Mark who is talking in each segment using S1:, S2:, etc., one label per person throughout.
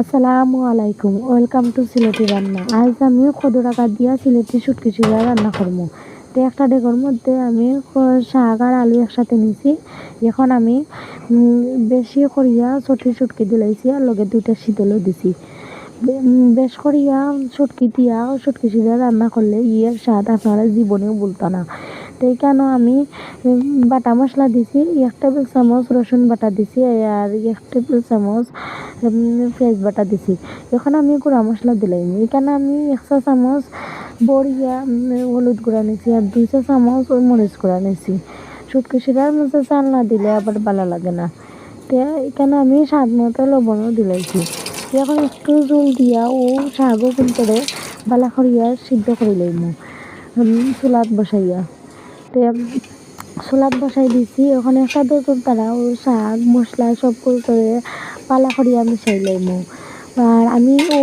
S1: আসসালামু আলাইকুম, welcome to Sylheti রান্না। আজ আমি কদু দিয়া সিলেটি শুটকি চিড়া রান্না করব। তো একটা ডেগোর মধ্যে আমি শাক আর আলু একসাথে নিছি। এখন আমি বেশি করিয়া চটি শুটকি দিলাইছি আর লগে দুইটা শীতলও দিছি। বেশ করিয়া শুটকি দিয়া শুটকি চিড়া রান্না করলে ইয়ের স্বাদ আপনারা জীবনেও বলতো না। কেন আমি বাটা মশলা দিছি এক টেবিল চামচ রসুন বাটা দিছি, আর এক টেবিল চামচ পেঁয়াজ বাটা দিছি। এখন আমি গুঁড়া মশলা দিলাম। এখানে আমি একশো চামচ বড়িয়া হলুদ গুঁড়া নিছি, আর দুইশো চামচ ওই মরিচ গুঁড়া নিছি। শুটকি শিরার মধ্যে চাল না দিলে আবার ভালো লাগে না। তো এখানে আমি স্বাদ মতো লবণও দিলাইছি। এখন একটু জল দিয়া ও শাকও কিন্তু বালা করিয়া সিদ্ধ করে লইম চুলাত বসাইয়া। তো চুলাত বসাই দিছি। ওখানে একটা দোতর তারা ও শাক, মশলা সব করে পালা করিয়া মিশাই লইম। আর আমি ও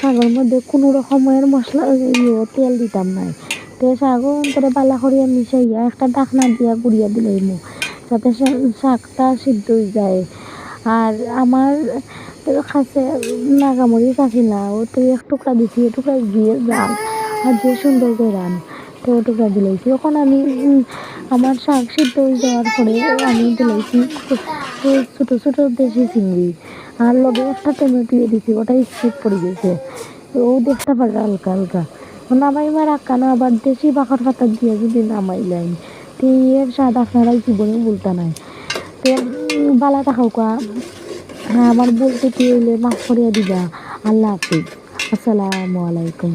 S1: শাকের মধ্যে কোনো রকমের মশলা ইয়ে তেল দিতাম নাই। তো শাকও অন্তরে পালা করিয়া মিশাইয়া একটা ডাকনা দিয়া গুড়িয়া দিলাইম যাতে শাকটা সিদ্ধ হয়ে যায়। আর আমার কাছে নাগামরিচ আছে না ও তো এক টুকরা দিছি টুকরা দিয়ে যান আর যে সুন্দর করে রান। তো ও টুকরা দিলাইছি ওখন আমি আমার শাক সিদ্ধ যাওয়ার পরে আমি দিলাইছি ছোটো ছোটো দেশি চিংড়ি। আর লগে একটা টমেটো দিছি ওটা স্কিপ পড়ে গেছে। ও দেখতে পারে হালকা হালকা। নামাইমা রাখানো আবার দেশি বাখর পাতা দিয়ে যদি নামাইলেন তো এর স্বাদ আপনারাই জীবনে বলতে নাই। তো বালা হ্যাঁ আমার বলতে কি হইলে মাফ করিয়া দিবা। আল্লাহ হাফিজ। আসসালামু আলাইকুম।